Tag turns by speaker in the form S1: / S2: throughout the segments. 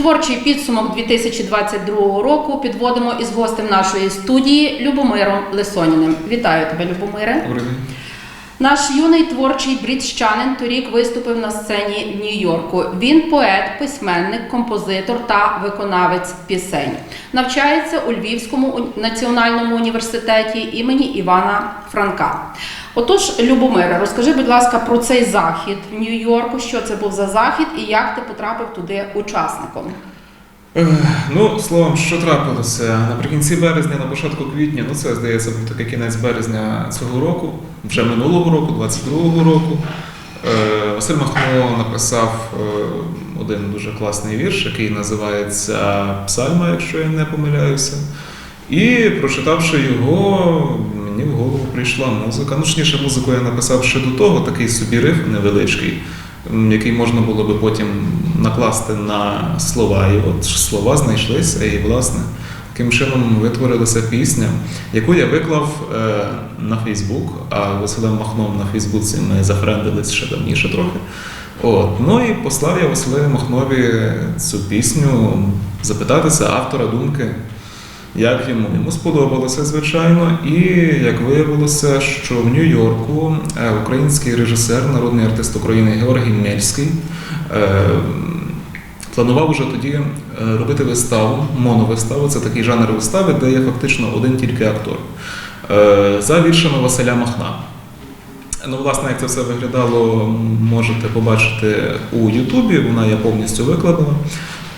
S1: Творчий підсумок 2022 року підводимо із гостем нашої студії Любомиром Лисоніним. Вітаю тебе, Любомире.
S2: Добрий день.
S1: Наш юний творчий брідщанин торік виступив на сцені Нью-Йорку. Він поет, письменник, композитор та виконавець пісень. Навчається у Львівському національному університеті імені Івана Франка. Отож, Любомире, розкажи, будь ласка, про цей захід в Нью-Йорку. Що це був за захід і як ти потрапив туди учасником?
S2: Ну, словом, що трапилося наприкінці березня, на початку квітня, ну це здається, був такий кінець березня цього року, вже минулого року, 22-го року. е, Василь Махно написав е, один дуже класний вірш, який називається Псальма, якщо я не помиляюся. І прочитавши його, мені в голову прийшла музика. Ну, точніше, музику я написав ще до того, такий собі риф невеличкий, який можна було би потім накласти на слова. І от слова знайшлися, і, власне, таким чином витворилася пісня, яку я виклав е, на Фейсбук, а Василем Махном на Фейсбуці ми зафрендились ще давніше трохи. От. Ну і послав я Василеві Махнові цю пісню запитатися автора думки. Як йому? Йому сподобалося, звичайно, і як виявилося, що в Нью-Йорку е, український режисер, народний артист України Георгій Мельський е, планував уже тоді е, робити виставу, моновиставу. Це такий жанр вистави, де є фактично один тільки актор за віршами Василя Махна. Ну, власне, як це все виглядало, можете побачити у Ютубі, вона є повністю викладена.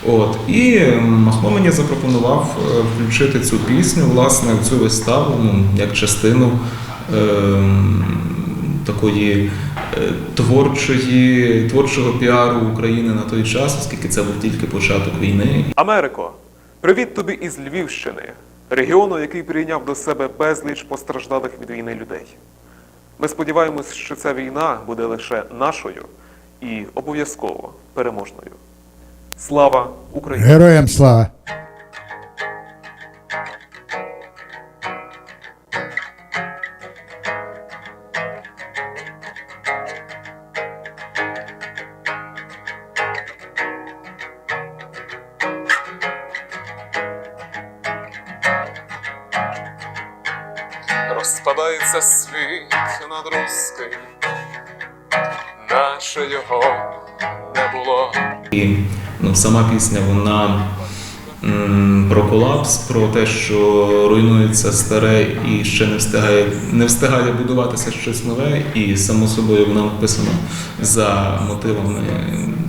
S2: От. І Махно мені запропонував е, включити цю пісню, власне, в цю виставу, ну, як частину е, такої творчої, творчого піару України на той час, оскільки це був тільки початок війни.
S3: Америко, привіт тобі із Львівщини, регіону, який прийняв до себе безліч постраждалих від війни людей. Ми сподіваємось, що ця війна буде лише нашою і обов'язково переможною. Слава Україні!
S4: Героям слава!
S3: Розпадається світ над руський, наче його було.
S2: І ну, сама пісня вона м, про колапс, про те, що руйнується старе і ще не встигає, не встигає будуватися щось нове, і само собою вона написана за мотивами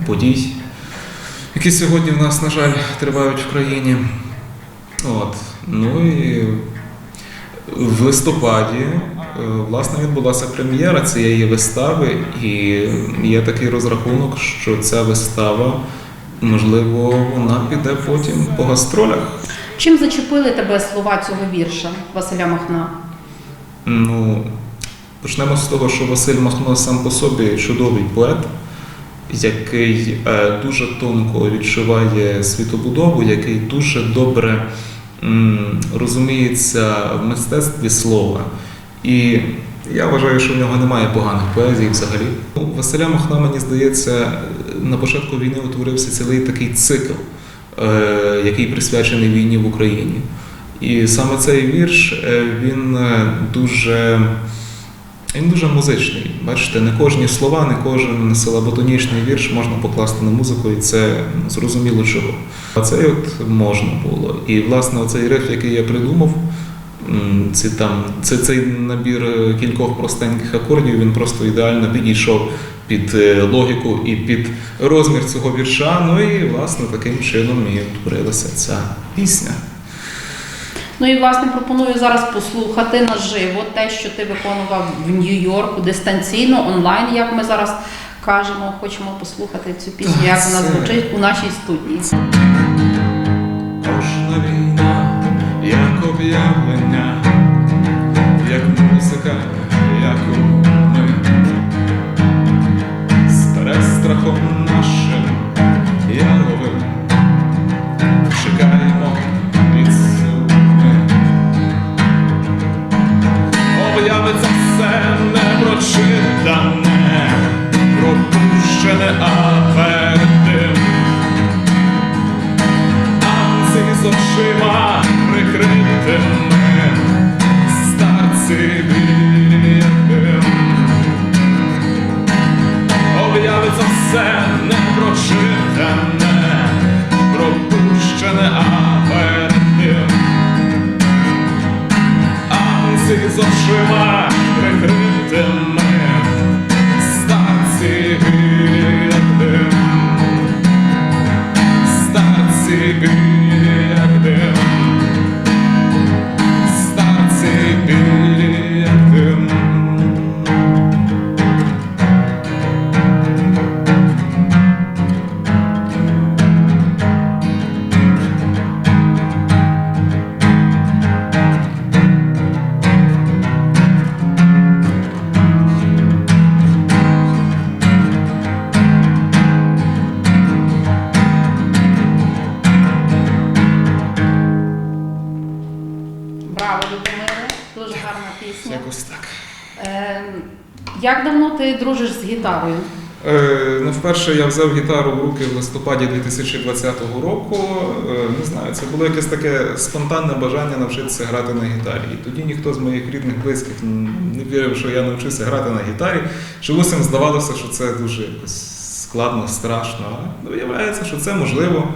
S2: подій, які сьогодні в нас, на жаль, тривають в країні. От. Ну і в листопаді е, власне відбулася прем'єра цієї вистави, і є такий розрахунок, що ця вистава, можливо, вона піде потім по гастролях.
S1: Чим зачепили тебе слова цього вірша Василя Махна?
S2: Ну, почнемо з того, що Василь Махно сам по собі чудовий поет, який е, дуже тонко відчуває світобудову, який дуже добре розуміється в мистецтві слова. І я вважаю, що в нього немає поганих поезій взагалі. У Василя Махна, мені здається, на початку війни утворився цілий такий цикл, е, який присвячений війні в Україні. І саме цей вірш е, він е, дуже, він дуже музичний. Бачите, не кожні слова, не кожен силаботонічний вірш можна покласти на музику, і це зрозуміло чого. А цей от можна було. І власне оцей риф, який я придумав, ці там, це цей набір е, кількох простеньких акордів, він просто ідеально підійшов під е, логіку і під розмір цього вірша. Ну і власне таким чином і утворилася ця пісня.
S1: Ну і власне пропоную зараз послухати наживо те, що ти виконував в Нью-Йорку дистанційно, онлайн, як ми зараз кажемо. Хочемо послухати цю пісню, як вона звучить у нашій студії.
S2: Кожна війна, як об'явлення, як музика, як ми. Старе страхом нашим Анці з очима прикритими, як
S1: давно ти дружиш з гітарою?
S2: Е, ну, вперше я взяв гітару в руки в листопаді 2020 року. Е, не знаю, це було якесь таке спонтанне бажання навчитися грати на гітарі. І тоді ніхто з моїх рідних близьких не вірив, що я навчився грати на гітарі. Чомусь їм здавалося, що це дуже якось складно, страшно. Виявляється, що це можливо.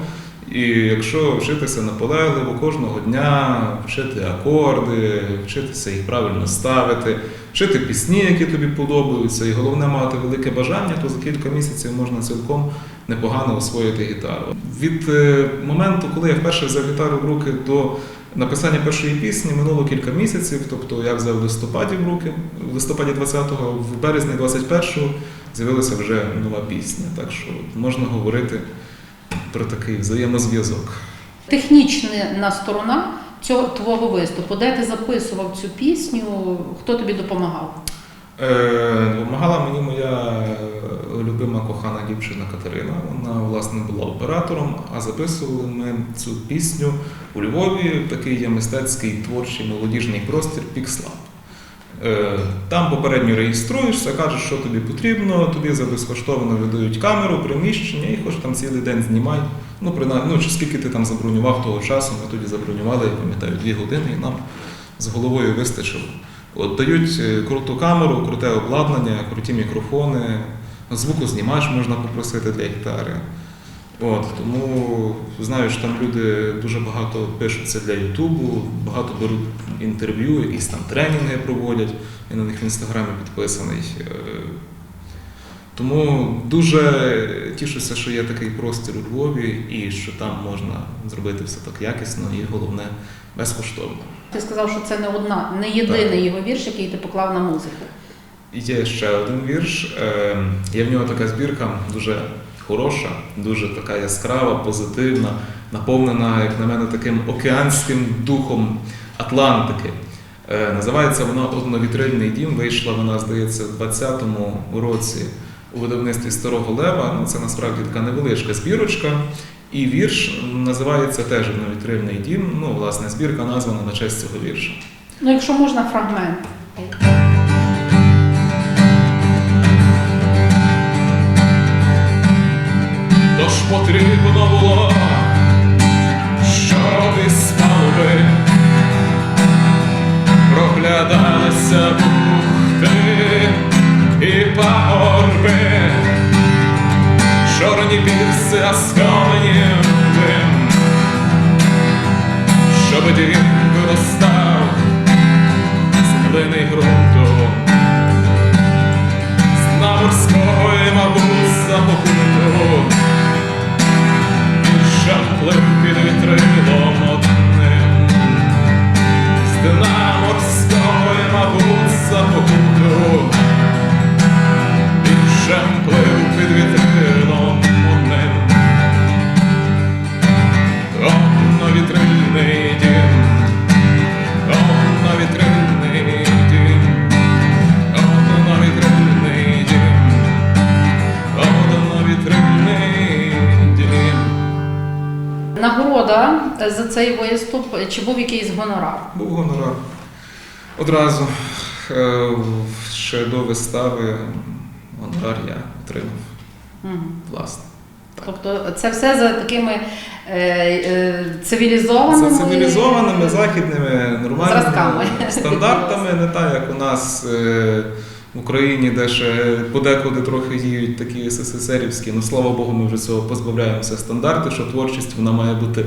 S2: І якщо вчитися наполегливо кожного дня, вчити акорди, вчитися їх правильно ставити, вчити пісні, які тобі подобаються, і головне мати велике бажання, то за кілька місяців можна цілком непогано освоїти гітару. Від е, моменту, коли я вперше взяв гітару в руки до написання першої пісні, минуло кілька місяців. Тобто я взяв в листопаді в руки, в листопаді 20-го, в березні 21-го з'явилася вже нова пісня. Так що можна говорити про такий взаємозв'язок.
S1: Технічна сторона цього твого виступу, де ти записував цю пісню, хто тобі допомагав?
S2: Е, Допомагала мені моя любима кохана дівчина Катерина. Вона власне була оператором, а записували ми цю пісню у Львові. Такий є мистецький творчий молодіжний простір Пікслаб. Е, Там попередньо реєструєшся, кажеш, що тобі потрібно, тобі за безкоштовно видають камеру, приміщення і хоч там цілий день знімай. Ну, принаймні, ну, чи скільки ти там забронював того часу, ми тоді забронювали, я пам'ятаю, дві години, і нам з головою вистачило. От дають е, круту камеру, круте обладнання, круті мікрофони, звукознімач можна попросити для гітари. От, тому знаю, що там люди дуже багато пишуться для Ютубу, багато беруть інтерв'ю, якісь там тренінги проводять. Я на них в інстаграмі підписаний. Е, Тому дуже тішуся, що є такий простір у Львові і що там можна зробити все так якісно і головне безкоштовно.
S1: Ти сказав, що це не одна, не єдиний його вірш, який ти поклав на музику.
S2: Є ще один вірш. Е, Є в нього така збірка дуже хороша, дуже така яскрава, позитивна, наповнена, як на мене, таким океанським духом Атлантики. Е, Називається вона Одновітрильний дім. Вийшла вона, здається, в 20-му році у видавництві Старого Лева. Ну, це насправді така невеличка збірочка. І вірш називається теж Одновітрильний дім. Ну, власне, збірка названа на честь цього вірша.
S1: Ну, якщо можна, фрагмент.
S2: Потрібно було, щоб із палуби проглядалися бухти і пагорби, чорні пірси, а скаменів дим, щоб дім виростав
S1: Нагорода за цей виступ, чи був якийсь гонорар?
S2: Був гонорар. Одразу е, ще до вистави гонорар я отримав,
S1: Мгм.
S2: власне.
S1: Тобто це все за такими е, е, цивілізованими
S2: За цивілізованими західними нормальними
S1: Зразками.
S2: стандартами, не так, як у нас е, в Україні, де ще подекуди трохи діють такі СССРівські, ну слава Богу, ми вже цього позбавляємося стандарти, що творчість вона має бути.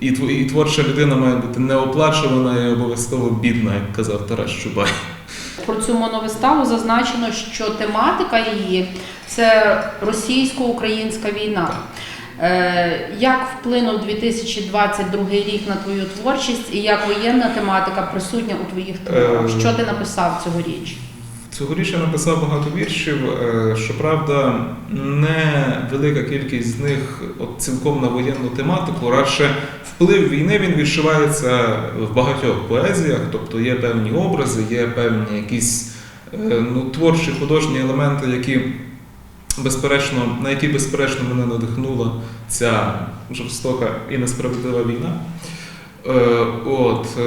S2: І, тв- і творча людина має бути неоплачувана і обов'язково бідна, як казав Тарас Чубай.
S1: Про цю моновиставу зазначено, що тематика її це російсько-українська війна. Е, Як вплинув 2022 рік на твою творчість і як воєнна тематика присутня у твоїх творах?
S2: Е,
S1: Що ти написав цьогоріч?
S2: Цьогоріч я написав багато віршів. е, Щоправда, не велика кількість з них от цілком на воєнну тематику. Радше вплив війни він відчувається в багатьох поезіях, тобто є певні образи, є певні якісь е, ну, творчі художні елементи, які безперечно, на які безперечно мене надихнула ця жорстока і несправедлива війна. Е, От, е,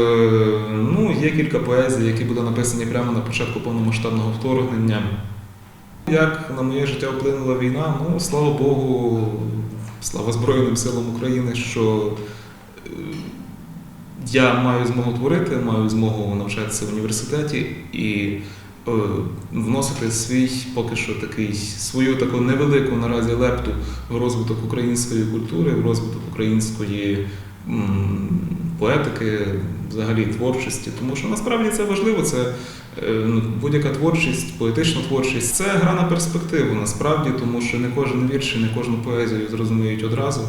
S2: ну, є кілька поезій, які були написані прямо на початку повномасштабного вторгнення. Як на моє життя вплинула війна? Ну, слава Богу, слава Збройним силам України, що е, я маю змогу творити, маю змогу навчатися в університеті і вносити свій поки що такий свою таку невелику наразі лепту в розвиток української культури, в розвиток української поетики, взагалі творчості. Тому що насправді це важливо. Це е, ну, будь-яка творчість, поетична творчість це гра на перспективу насправді, тому що не кожен вірш не кожну поезію зрозуміють одразу.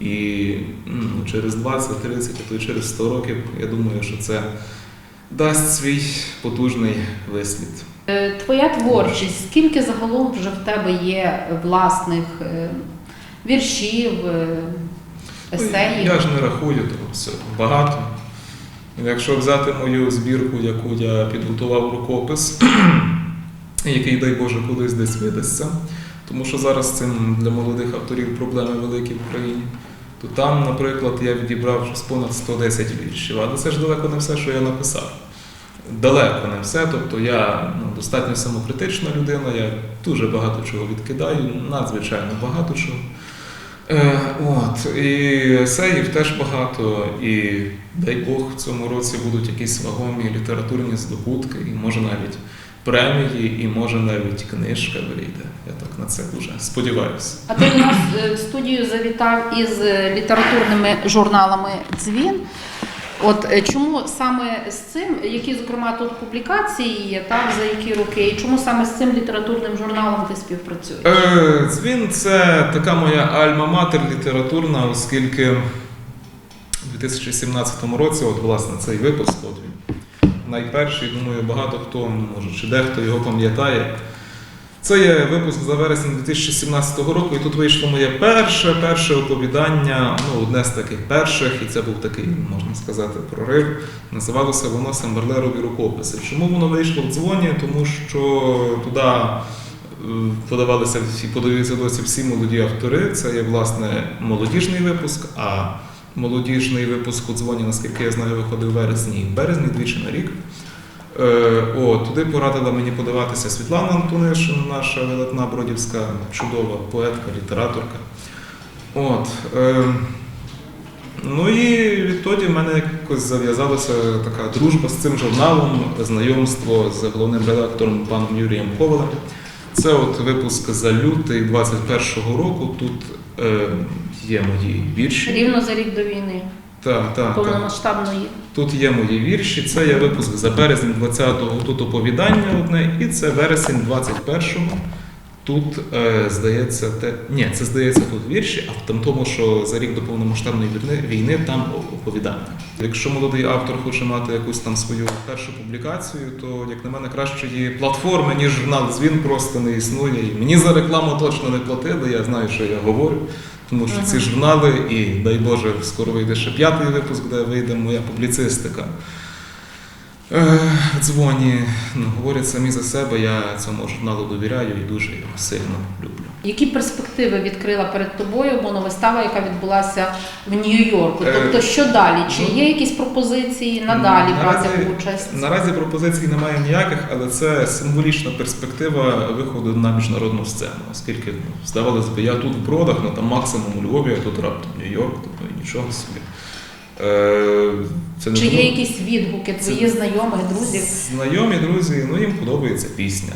S2: І ну, через 20, 30, а то й через 100 років, я думаю, що це дасть свій потужний вислід.
S1: Е, Твоя творчість, скільки загалом вже в тебе є власних е, віршів, есеїв?
S2: Я ж не рахую, то все багато. Якщо взяти мою збірку, яку я підготував рукопис, який, дай Боже, колись десь видасться, тому що зараз цим для молодих авторів проблеми великі в Україні, то там, наприклад, я відібрав щось понад 110 віршів, але це ж далеко не все, що я написав. Далеко не все. Тобто я ну, достатньо самокритична людина, я дуже багато чого відкидаю, надзвичайно багато чого. Е, от, і есеїв теж багато, і дай Бог в цьому році будуть якісь вагомі літературні здобутки, і може навіть премії, і може навіть книжка вийде. Я так на це дуже сподіваюся.
S1: А ти до нас е, в студію завітав із е, літературними журналами Дзвін. От е, чому саме з цим, які, зокрема, тут публікації є, так, за які роки, і чому саме з цим літературним журналом ти співпрацюєш?
S2: Е, Дзвін це така моя альма-матер літературна, оскільки у 2017 році, от власне цей випуск, от він найперший, думаю, багато хто, ну, може, чи дехто його пам'ятає. Це є випуск за вересень 2017 року, і тут вийшло моє перше, перше оповідання, ну, одне з таких перших, і це був такий, можна сказати, прорив. Називалося воно Семберлерові рукописи. Чому воно вийшло в дзвоні? Тому що туди е, подавалися всі, подаються досі всі молоді автори. Це є, власне, молодіжний випуск, а молодіжний випуск у дзвоні, наскільки я знаю, виходив в вересні і березні, двічі на рік. Е, О, туди порадила мені подаватися Світлана Антонишин, наша видатна бродівська чудова поетка, літераторка. От, е, ну і відтоді в мене якось зав'язалася така дружба з цим журналом, знайомство з головним редактором паном Юрієм Ковалем. Це от випуск за лютий 21-го року. Тут е, є мої вірші.
S1: Рівно за рік до війни,
S2: Так, так, так. Тут є мої вірші, це є випуск за березень 20-го, тут оповідання одне, і це вересень 21-го. Тут, е, здається, те. Ні, це здається тут вірші, а в тому, що за рік до повномасштабної війни, війни там оповідання. Якщо молодий автор хоче мати якусь там свою першу публікацію, то, як на мене, кращої платформи, ніж журнал Звін просто не існує. І мені за рекламу точно не платили, я знаю, що я говорю. Тому що ці журнали, і дай Боже, скоро вийде ще п'ятий випуск, де вийде моя публіцистика. Е, Дзвоні ну, говорять самі за себе, я цьому журналу довіряю і дуже його сильно люблю.
S1: Які перспективи відкрила перед тобою моновистава, яка відбулася в Нью-Йорку?
S2: Е,
S1: Тобто, що далі? Чи
S2: ну,
S1: є якісь пропозиції надалі брати участь?
S2: Наразі пропозицій немає ніяких, але це символічна перспектива виходу на міжнародну сцену, оскільки ну, здавалось би, я тут в бродах, ну там максимум у Львові, а тут раптом Нью-Йорк, тобто нічого собі. Е, Це не
S1: Чи
S2: тому-
S1: є якісь відгуки твоїх знайомих, друзів?
S2: Знайомі друзі, ну їм подобається пісня.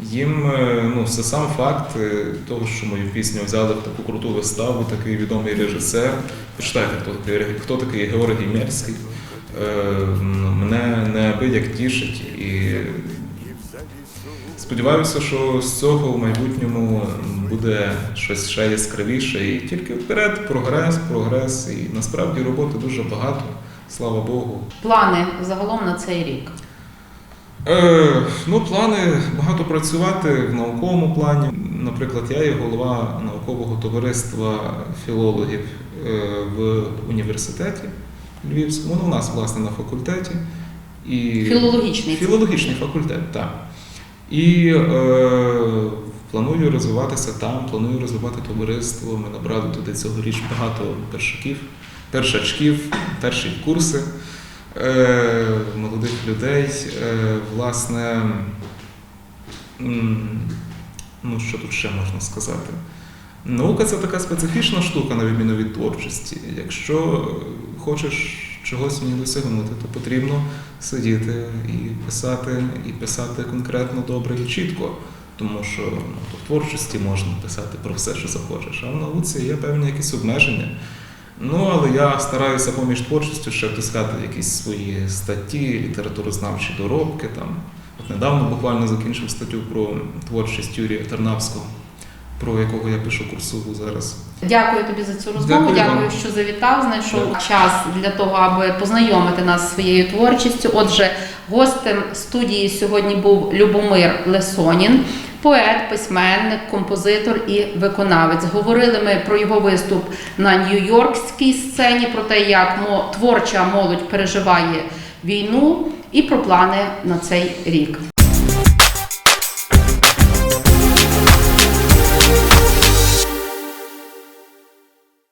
S2: Їм е, ну, це сам факт е, того, що мою пісню взяли в таку круту виставу, такий відомий режисер. Почитайте, хто такий, хто такий Георгій Мерський. Е, ну, Мене неабияк тішить і сподіваюся, що з цього в майбутньому буде щось ще яскравіше. І тільки вперед, прогрес, прогрес. І насправді роботи дуже багато, слава Богу.
S1: Плани загалом на цей рік?
S2: Е, ну, плани багато працювати в науковому плані. Наприклад, я є голова наукового товариства філологів е, в університеті Львівському. Ну, у нас, власне, на факультеті. І...
S1: Філологічний.
S2: Філологічний факультет, так. І е, планую розвиватися там, планую розвивати товариство. Ми набрали туди цьогоріч багато першаків, першачків, перші курси е, молодих людей. Е, власне, ну що тут ще можна сказати? Наука це така специфічна штука, на відміну від творчості. Якщо хочеш чогось ній досягнути, то потрібно сидіти і писати, і писати конкретно добре і чітко. Тому що ну, в творчості можна писати про все, що захочеш, а в науці є певні якісь обмеження. Ну, але я стараюся поміж творчістю ще втискати якісь свої статті, літературознавчі доробки. Там. От недавно буквально закінчив статтю про творчість Юрія Тернавського, про якого я пишу курсову зараз.
S1: Дякую тобі за цю розмову.
S2: Дякую
S1: Дякую, що завітав. Знайшов
S2: Дякую.
S1: час для того, аби познайомити нас зі своєю творчістю. Отже, гостем студії сьогодні був Любомир Лесонін, поет, письменник, композитор і виконавець. Говорили ми про його виступ на нью-йоркській сцені, про те, як творча молодь переживає війну, і про плани на цей рік.